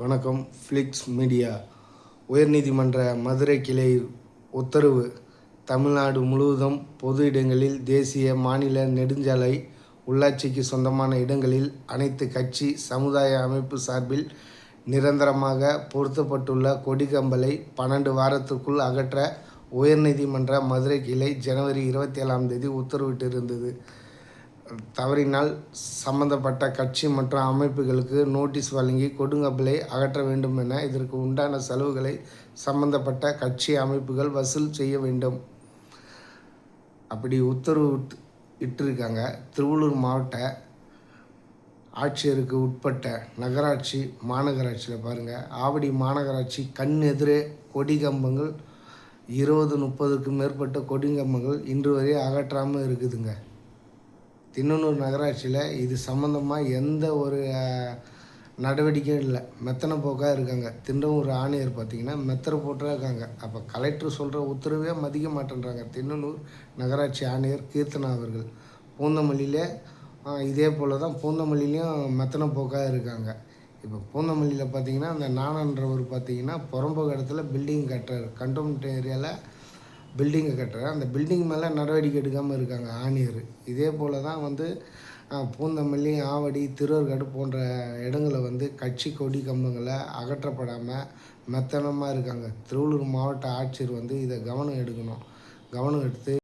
வணக்கம் flakes media உயர்நீதிமன்ற மதுரை கிளை உத்தரவு. தமிழ்நாடு முழுவதும் பொது இடங்களில் தேசிய மாநில நெடுஞ்சாலை உள்ளாட்சிக்கு சொந்தமான இடங்களில் அனைத்து கட்சி சமுதாய அமைப்பு சார்பில் நிரந்தரமாக பொருத்தப்பட்டுள்ள கொடி கம்பலை பன்னெண்டு வாரத்துக்குள் அகற்ற உயர்நீதிமன்ற மதுரை கிளை ஜனவரி இருபத்தி ஏழாம் தேதி உத்தரவிட்டிருந்தது. தவறினால் சம்பந்தப்பட்ட கட்சி மற்றும் அமைப்புகளுக்கு நோட்டீஸ் வழங்கி கொடுங்கப்பலை அகற்ற வேண்டும் என இதற்கு உண்டான செலவுகளை சம்பந்தப்பட்ட கட்சி அமைப்புகள் வசூல் செய்ய வேண்டும். அப்படி உத்தரவு இட்டிருக்காங்க. திருவள்ளூர் மாவட்ட ஆட்சியருக்கு உட்பட்ட நகராட்சி மாநகராட்சியில் பாருங்கள் ஆவடி மாநகராட்சி கண் எதிரே கொடி கம்பங்கள் இருபது முப்பதுக்கும் மேற்பட்ட கொடி கம்பங்கள் இன்று வரை அகற்றாமல் இருக்குதுங்க. தின்னனூர் நகராட்சியில் இது சம்மந்தமாக எந்த ஒரு நடவடிக்கையும் இல்லை. மெத்தனை போக்காக இருக்காங்க. திண்டவூர் ஆணையர் பார்த்திங்கன்னா மெத்தனை போட்டாக இருக்காங்க. அப்போ கலெக்டர் சொல்கிற உத்தரவே மதிக்க மாட்டேன்றாங்க. திண்ணனூர் நகராட்சி ஆணையர் கீர்த்தனா அவர்கள். பூந்தமல்லியில் இதே போல் தான் பூந்தமல்லிலையும் மெத்தனை போக்காக இருக்காங்க. இப்போ பூந்தமல்லியில் பார்த்தீங்கன்னா அந்த நானன்றவர் பார்த்தீங்கன்னா புறம்போக்கு இடத்துல பில்டிங் கட்டுறாரு. கண்டோன்மெண்ட் ஏரியாவில் பில்டிங்கை கட்டுறேன். அந்த பில்டிங் மேலே நடவடிக்கை எடுக்காமல் இருக்காங்க ஆணையர். இதே போல் தான் வந்து பூந்தமல்லி ஆவடி திருவர்காடு போன்ற இடங்களை வந்து கட்சி கொடி கம்பங்களை அகற்றப்படாமல் மெத்தனமாக இருக்காங்க. திருவள்ளூர் மாவட்ட ஆட்சியர் வந்து இதை கவனம் எடுக்கணும். கவனம் எடுத்து